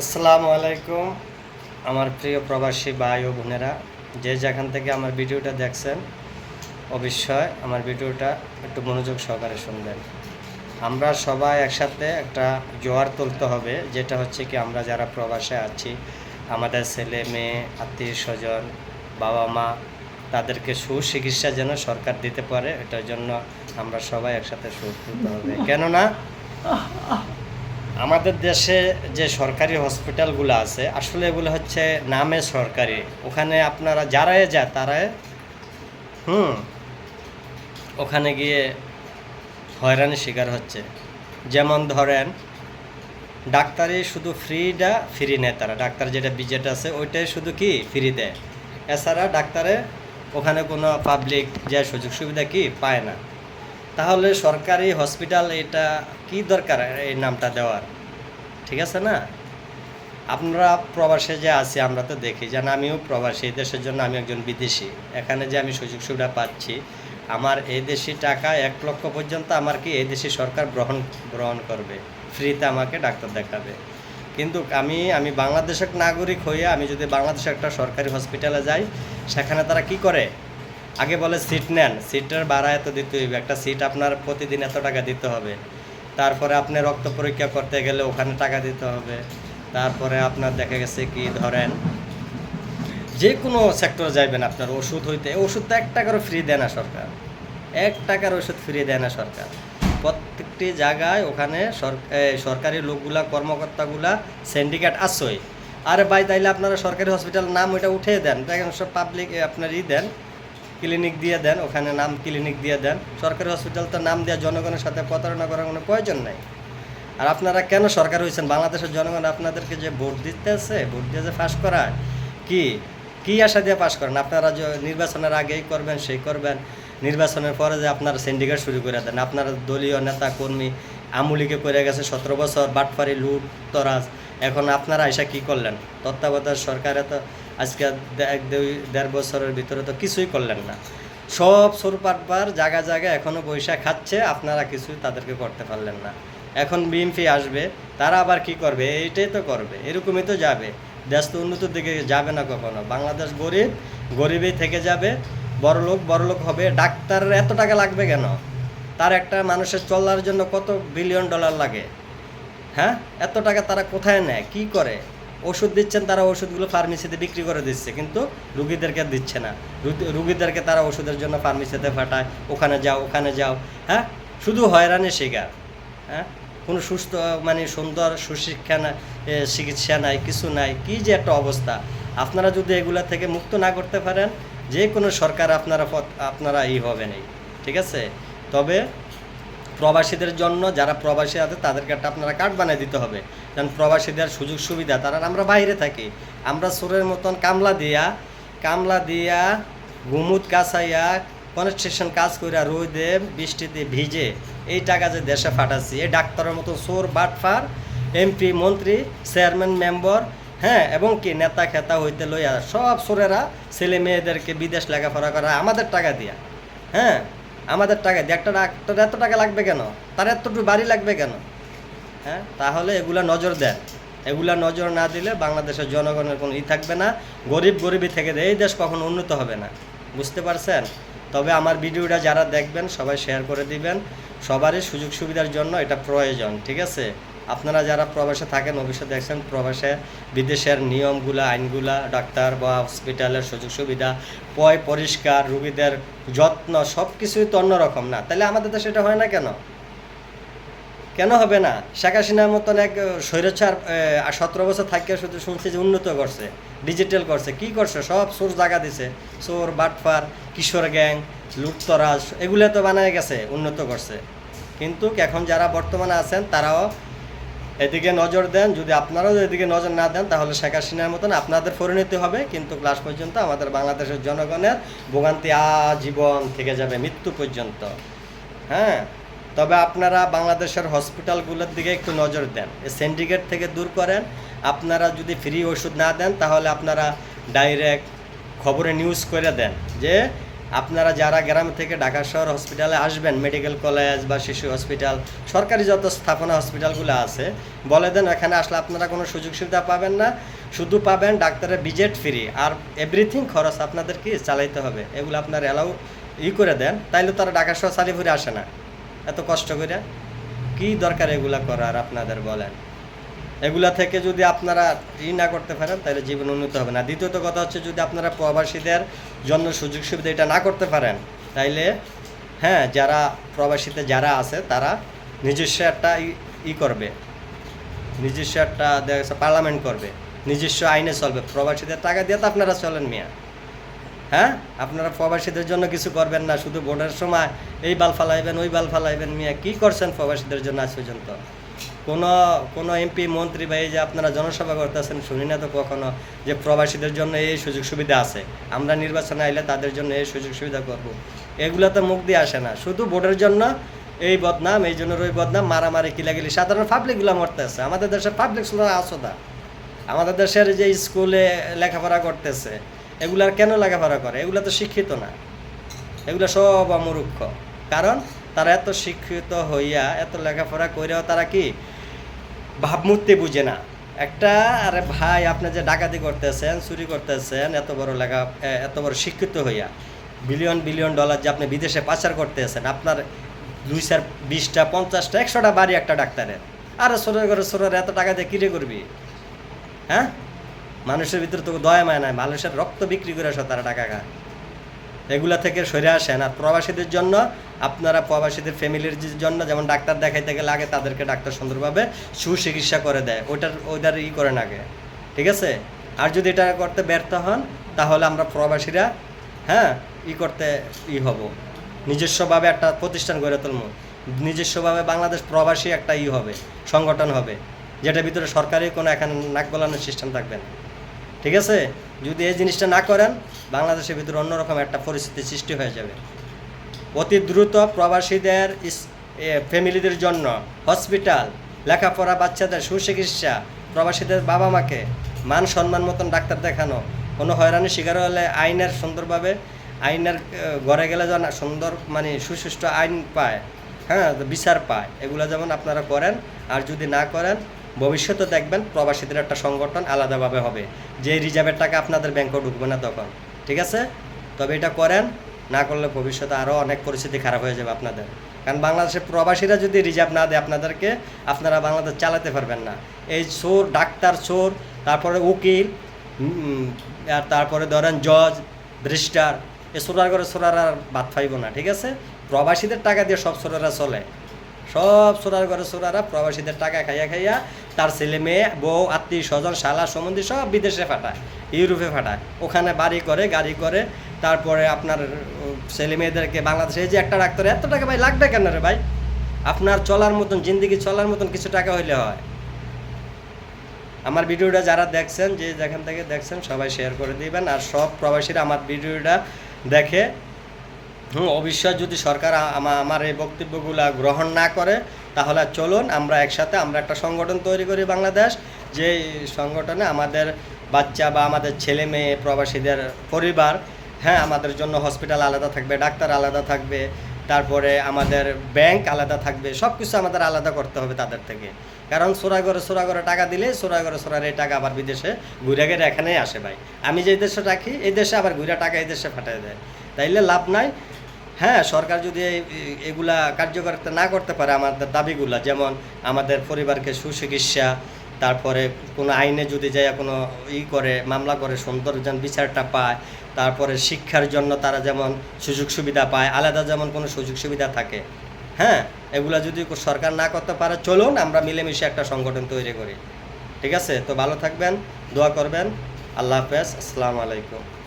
আসসালামু আলাইকুম, আমার প্রিয় প্রবাসী ভাই ও বোনেরা। যে যেখান থেকে আমার ভিডিওটা দেখছেন, অবশ্যই আমার ভিডিওটা একটু মনোযোগ সহকারে শুনবেন। আমরা সবাই একসাথে একটা জোয়ার তুলতে হবে, যেটা হচ্ছে কি আমরা যারা প্রবাসে আছি, আমাদের ছেলে, মেয়ে, আত্মীয় স্বজন, বাবা মা, তাদেরকে সুচিকিৎসা যেন সরকার দিতে পারে, এটার জন্য আমরা সবাই একসাথে সুর তুলতে হবে। কেননা আমাদের দেশে যে সরকারি হসপিটালগুলো আছে, আসলে এগুলো হচ্ছে নামে সরকারি। ওখানে আপনারা যারাই যায় তারাই, হুম, ওখানে গিয়ে হয়রানির শিকার হচ্ছে। যেমন ধরেন ডাক্তারি শুধু ফ্রিটা ফ্রি নেয় তারা। ডাক্তার যেটা বিজেট আছে, ওইটাই শুধু কি? ফ্রি দেয়। এছাড়া ডাক্তারে ওখানে কোনো পাবলিক যে সুযোগ সুবিধা কি? পায় না। তাহলে সরকারি হসপিটাল এটা কি দরকার এই নামটা দেওয়ার? ঠিক আছে না? আপনারা প্রবাসে যে আছি, আমরা তো দেখি। যেন আমিও প্রবাসী দেশের জন্য আমি একজন বিদেশি। এখানে যে আমি সুযোগ সুবিধা পাচ্ছি, আমার এই দেশি টাকা এক লক্ষ পর্যন্ত আমার কি এই দেশি সরকার গ্রহণ গ্রহণ করবে? ফ্রিতে আমাকে ডাক্তার দেখাবে। কিন্তু আমি আমি বাংলাদেশের নাগরিক হয়ে আমি যদি বাংলাদেশের একটা সরকারি হসপিটালে যাই, সেখানে তারা কি করে? আগে বলে সিট নেন। সিটের ভাড়া এত দিতে হইবে। একটা সিট আপনার প্রতিদিন এত টাকা দিতে হবে। তারপরে আপনি রক্ত পরীক্ষা করতে গেলে ওখানে টাকা দিতে হবে। তারপরে আপনার দেখা গেছে কি, ধরেন যে কোনো সেক্টরে যাইবেন আপনার ওষুধ হইতে। ওষুধ তো এক টাকারও ফ্রি দেয় না সরকার। এক টাকার ওষুধ ফ্রি দেয় না সরকার। প্রত্যেকটি জায়গায় ওখানে সর- সরকারি লোকগুলা, কর্মকর্তাগুলা সিন্ডিকেট আসই আরে ভাই, তাইলে আপনারা সরকারি হসপিটাল নাম ওইটা উঠিয়ে দেন। দেখেন সব পাবলিক আপনার ই দেন। ক্লিনিক দিয়ে দেন, ওখানে নাম ক্লিনিক দিয়ে দেন। সরকারি হসপিটাল তো নাম দেওয়া জনগণের সাথে প্রতারণা করার কোনো প্রয়োজন নাই। আর আপনারা কেন সরকার হয়েছেন? বাংলাদেশের জনগণ আপনাদেরকে যে ভোট দিতে আছে ভোট দিয়ে যে পাশ করায়, কি কি আশা দিয়ে পাশ করেন? আপনারা যে নির্বাচনের আগেই করবেন, সেই করবেন। নির্বাচনের পরে যে আপনারা সিন্ডিকেট শুরু করে দেন। আপনার দলীয় নেতা, কর্মী আমুলিকে করে গেছে সতেরো বছর বাটফারি লুট, তরাজ। এখন আপনারা এসা কি করলেন? তত্ত্বাবধায়ক সরকারে তো আজকে এক দুই, দেড় বছরের ভিতরে তো কিছুই করলেন না। সব সরুপাটবার জায়গা জায়গায় এখনও বৈশাখ খাচ্ছে, আপনারা কিছুই তাদেরকে করতে পারলেন না। এখন বিএমপি আসবে, তারা আবার কি করবে? এইটাই তো করবে, এরকমই তো যাবে। দেশ তো উন্নতির দিকে যাবে না কখনো। বাংলাদেশ গরিব, গরিবই থেকে যাবে বড়লোক বড়লোক হবে। ডাক্তারের এত টাকা লাগবে কেন? তার একটা মানুষের চলার জন্য কত বিলিয়ন ডলার লাগে? হ্যাঁ? এত টাকা তারা কোথায় নেয়? কি করে? ওষুধ দিচ্ছেন, তারা ওষুধগুলো ফার্মেসিতে বিক্রি করে দিচ্ছে, কিন্তু রুগীদেরকে দিচ্ছে না। রুগীদেরকে তারা ওষুধের জন্য ফার্মেসিতে ফাটায় ওখানে যাও ওখানে যাও হ্যাঁ? শুধু হয়রানির শিকার হ্যাঁ? কোনো সুস্থ মানে সুন্দর সুশিক্ষা না চিকিৎসা নাই, কিছু নাই, কি যে একটা অবস্থা। আপনারা যদি এগুলা থেকে মুক্ত না করতে পারেন, যে কোনো সরকার আপনারা আপনারা ই হবে নেই ঠিক আছে? তবে প্রবাসীদের জন্য যারা প্রবাসী আছে, তাদেরকে একটা আপনারা কার্ড বানিয়ে দিতে হবে। কারণ প্রবাসীদের সুযোগ সুবিধা, তারা আমরা বাইরে থাকি। আমরা সুরের মতন কামলা দিয়া কামলা দিয়া গুমুদ কাছাইয়া কনস্ট্রাকশন কাজ কইরা রোদে বৃষ্টিতে ভিজে এই টাকা যে দেশে ফাটাচ্ছি এই ডাক্তারের মতো সোর বাটফার এমপি মন্ত্রী চেয়ারম্যান মেম্বার হ্যাঁ এবং কি নেতা খেতা হইতে লইয়া সব সোরেরা ছেলে মেয়েদেরকে বিদেশ লেখাপড়া করা আমাদের টাকা দিয়া। হ্যাঁ আমাদের টাকা একটা ডাক্তার এত টাকা লাগবে কেন? তার এতটুকু বাড়ি লাগবে কেন? হ্যাঁ? তাহলে এগুলা নজর দেন এগুলা নজর না দিলে বাংলাদেশের জনগণের কোনো ই থাকবে না, গরিব গরিবই থেকে এই দেশ কখনো উন্নত হবে না। বুঝতে পারছেন? তবে আমার ভিডিওটা যারা দেখবেন, সবাই শেয়ার করে দিবেন। সবারই সুযোগ সুবিধার জন্য এটা প্রয়োজন, ঠিক আছে? আপনারা যারা প্রবাসে থাকেন, অবশ্যই দেখছেন প্রবাসে বিদেশের নিয়মগুলা, আইনগুলা, ডাক্তার বা হসপিটালের সুযোগ সুবিধা, পয় পরিষ্কার, রুগীদের যত্ন সব কিছুই তো অন্যরকম না। তাহলে আমাদের দেশে এটা হয় না কেন? কেন হবে না? শেখ হাসিনার মতন এক স্বৈরাচার সতেরো বছর থাকিয়ে শুধু শুনছি যে উন্নত করছে ডিজিটাল করছে, কি করছে? সব সোর জায়গা দিছে। চোর, বাটফার, কিশোর গ্যাং, লুটতরাজ, এগুলো তো বানায় গেছে, উন্নত করছে। কিন্তু এখন যারা বর্তমানে আছেন, তারাও এদিকে নজর দেন, যদি আপনারাও এদিকে নজর না দেন, তাহলে শেখ হাসিনার মতন আপনাদের পরিণতি হবে। কিন্তু ক্লাস পর্যন্ত আমাদের বাংলাদেশের জনগণের ভোগান্তি আজীবন থেকে যাবে, মৃত্যু পর্যন্ত। হ্যাঁ? তবে আপনারা বাংলাদেশের হসপিটালগুলোর দিকে একটু নজর দেন। সিন্ডিকেট থেকে দূর করেন। আপনারা যদি ফ্রি ওষুধ না দেন, তাহলে আপনারা ডাইরেক্ট খবরে নিউজ করে দেন যে আপনারা যারা গ্রাম থেকে ঢাকা শহর হসপিটালে আসবেন মেডিকেল কলেজ বা শিশু হসপিটাল সরকারি যত স্থাপনা হসপিটালগুলো আছে, বলে দেন এখানে আসলে আপনারা কোনো সুযোগ সুবিধা পাবেন না। শুধু পাবেন ডাক্তারের ভিজিট ফ্রি আর এভরিথিং খরচ আপনাদের কি চালাইতে হবে। এগুলো আপনার অ্যালাউ ই করে দেন, তাইলে তারা ঢাকা শহর সালিপুরে আসে না। এত কষ্ট করে। কি দরকার এগুলা করার আপনাদের বলেন? এগুলা থেকে যদি আপনারা ই না করতে পারেন, তাহলে জীবন উন্নত হবে না। দ্বিতীয়ত কথা হচ্ছে, যদি আপনারা প্রবাসীদের জন্য সুযোগ সুবিধা এটা না করতে পারেন, তাইলে হ্যাঁ যারা প্রবাসীতে যারা আছে, তারা নিজস্ব একটা ই- করবে। নিজস্ব একটা দেখা যাচ্ছে পার্লামেন্ট করবে। নিজস্ব আইনে চলবে। প্রবাসীদের টাকা দিয়ে তো আপনারা চলেন মিয়া। হ্যাঁ? আপনারা প্রবাসীদের জন্য কিছু করবেন না, শুধু ভোটের সময়, এই বাল ফালাইবেন, ওই বাল ফালাইবেন মিয়া। কি করছেন প্রবাসীদের জন্য আজ পর্যন্ত? কোনো কোনো এমপি মন্ত্রী বা এই যে আপনারা জনসভা করতেছেন, শুনি না তো কখনো যে প্রবাসীদের জন্য এই সুযোগ সুবিধা আছে। আমরা নির্বাচনে আইলে তাদের জন্য এই সুযোগ সুবিধা করব। এগুলো তো মুখ দিয়ে আসে না। শুধু ভোটের জন্য এই বদনাম, এই জন্য ওই বদনাম, মারামারি কিলাগিলি সাধারণ পাবলিকগুলো মরতেছে আমাদের দেশের পাবলিক শুধু আসোদা আমাদের দেশের যে স্কুলে লেখাপড়া করতেছে, এগুলার কেন লেখাপড়া করে? এগুলো তো শিক্ষিত না। এগুলো সব অমূর্খ। কারণ তারা এত শিক্ষিত হইয়া, এত লেখাপড়া কইরাও তারা কি ভাবমূর্তি বুঝে না। একটা, আরে ভাই, আপনি যে ডাকাতি করতেছেন, চুরি করতেছেন, এত বড় লেখা এত বড় শিক্ষিত হইয়া বিলিয়ন বিলিয়ন ডলার যে আপনি বিদেশে পাচার করতেছেন, আপনার দুই চার বিশটা, পঞ্চাশটা, একশোটা বাড়ি একটা ডাক্তারের। আরে সোরের করে সোরের এত টাকা দিয়ে কিরে করবি? হ্যাঁ? মানুষের ভিতরে তো দয়া মায় নাই, মানুষের রক্ত বিক্রি করে সব তারা টাকা খায়। এগুলা থেকে সরে আসেন। আর প্রবাসীদের জন্য আপনারা প্রবাসীদের ফ্যামিলির জন্য যেমন ডাক্তার দেখাইতে গেলে আগে তাদেরকে ডাক্তার সুন্দরভাবে সুচিকিৎসা করে দেয়। ওইটার ওইটার ই করেন আগে। ঠিক আছে? আর যদি এটা করতে ব্যর্থ হন, তাহলে আমরা প্রবাসীরা হ্যাঁ ই করতে ই হব। নিজস্বভাবে একটা প্রতিষ্ঠান গড়ে তুলব। নিজস্বভাবে বাংলাদেশ প্রবাসী একটা ই হবে, সংগঠন হবে, যেটার ভিতরে সরকারি কোনো এখানে নাক গলানোর সিস্টেম থাকবে না। ঠিক আছে? যদি এই জিনিসটা না করেন, বাংলাদেশের ভিতরে অন্যরকম একটা পরিস্থিতি সৃষ্টি হয়ে যাবে। অতি দ্রুত প্রবাসীদের ফ্যামিলিদের জন্য হসপিটাল, লেখাপড়া, বাচ্চাদের সুচিকিৎসা, প্রবাসীদের বাবা মাকে মান সম্মান মতন ডাক্তার দেখানো। কোনো হয়রানি শিকার হলে আইনের সুন্দরভাবে, আইনের ঘরে গেলে যেন সুন্দর মানে সুসুষ্ঠু আইন পায় হ্যাঁ বিচার পায়। এগুলো যেমন আপনারা করেন, আর যদি না করেন, ভবিষ্যতে দেখবেন প্রবাসীদের একটা সংগঠন আলাদাভাবে হবে। যে রিজার্ভের টাকা আপনাদের ব্যাংকেও ঢুকবে না তখন, ঠিক আছে? তবে এটা করেন না করলে ভবিষ্যতে আরও অনেক পরিস্থিতি খারাপ হয়ে যাবে আপনাদের। কারণ বাংলাদেশের প্রবাসীরা যদি রিজার্ভ না দেয় আপনাদেরকে, আপনারা বাংলাদেশ চালাতে পারবেন না। এই চোর, ডাক্তার চোর, তারপরে উকিল আর তারপরে ধরেন জজ ব্রিস্টার এ সোরার করে সোরার আর বাদ পাইব না, ঠিক আছে? প্রবাসীদের টাকা দিয়ে সব সোরারা চলে। সব সোরার ঘরে সোরারা প্রবাসীদের টাকা খাইয়া খাইয়া তার ছেলে মেয়ে, বউ, আত্মীয় স্বজন, শালা সম্বন্ধী সব বিদেশে ফাটায় ইউরোপে ফাটায় ওখানে বাড়ি করে, গাড়ি করে, তারপরে আপনার ছেলে মেয়েদেরকে বাংলাদেশে এই যে একটা ডাক্তার, এত টাকা ভাই লাগবে কেন রে ভাই? আপনার চলার মতন, জিন্দিগি চলার মতন কিছু টাকা হইলে হয়। আমার ভিডিওটা যারা দেখছেন, যে যেখান থেকে দেখছেন, সবাই শেয়ার করে দিবেন। আর সব প্রবাসীরা আমার ভিডিওটা দেখে, হুম অবশ্যই যদি সরকার আমার এই বক্তব্যগুলা গ্রহণ না করে, তাহলে চলুন, আমরা একসাথে, আমরা একটা সংগঠন তৈরি করি বাংলাদেশ। যে সংগঠনে আমাদের বাচ্চা বা আমাদের ছেলে মেয়ে প্রবাসীদের পরিবার হ্যাঁ আমাদের জন্য হসপিটাল আলাদা থাকবে, ডাক্তার আলাদা থাকবে, তারপরে আমাদের ব্যাংক আলাদা থাকবে সব কিছু আমাদের আলাদা করতে হবে তাদের থেকে। কারণ সোরাগরে সোরাগরে টাকা দিলে সোরাগরে সোরার এই টাকা আবার বিদেশে ঘুরে গেলে এখানেই আসে ভাই। আমি যে দেশে রাখি এই দেশে আবার ঘুরে টাকা এই দেশে ফাটাই দেয়। তাইলে লাভ নাই। হ্যাঁ সরকার যদি এগুলা কার্যকর না করতে পারে আমাদের দাবিগুলা, যেমন আমাদের পরিবারকে সুচিকিৎসা তারপরে কোনো আইনে যদি যায় কোনো ই করে, মামলা করে সুন্দর যেন বিচারটা পায়, তারপরে শিক্ষার জন্য তারা যেমন সুযোগ সুবিধা পায়, আলাদা যেমন কোনো সুযোগ সুবিধা থাকে হ্যাঁ? এগুলা যদি সরকার না করতে পারে, চলুন আমরা মিলেমিশে একটা সংগঠন তৈরি করি। ঠিক আছে? তো ভালো থাকবেন, দোয়া করবেন। আল্লাহ হাফেজ, আসসালামু আলাইকুম।